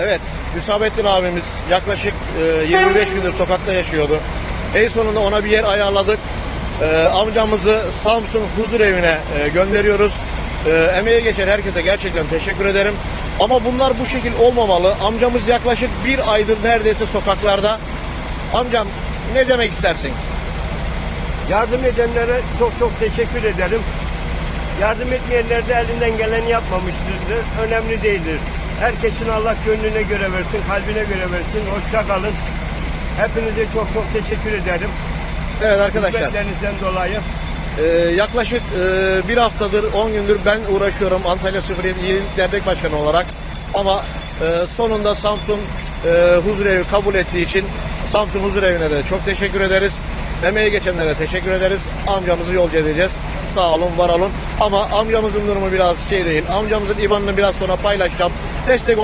Evet, Hüsamettin abimiz yaklaşık e, 25 gündür sokakta yaşıyordu. En sonunda ona bir yer ayarladık. E, amcamızı Samsun Huzur Evi'ne e, gönderiyoruz. E, emeğe geçen herkese gerçekten teşekkür ederim. Ama bunlar bu şekil olmamalı. Amcamız yaklaşık bir aydır neredeyse sokaklarda. Amcam ne demek istersin? Yardım edenlere çok çok teşekkür ederim. Yardım etmeyenler de elinden geleni yapmamıştır. Önemli değildir. Herkesin Allah gönlüne göre versin, kalbine göre versin. Hoşça kalın. Hepinize çok çok teşekkür ederim. Evet arkadaşlar. Hizmetlerinizden dolayı. Ee, yaklaşık e, bir haftadır, 10 gündür ben uğraşıyorum Antalya 07 Yenilik Dernek Başkanı olarak. Ama e, sonunda Samsun e, Huzur Evi kabul ettiği için Samsun Huzur Evi'ne de çok teşekkür ederiz. Emeğe geçenlere teşekkür ederiz. Amcamızı yolcu edeceğiz. Sağ olun, var olun. Ama amcamızın durumu biraz şey değil. Amcamızın IBAN'ını biraz sonra paylaşacağım. Destek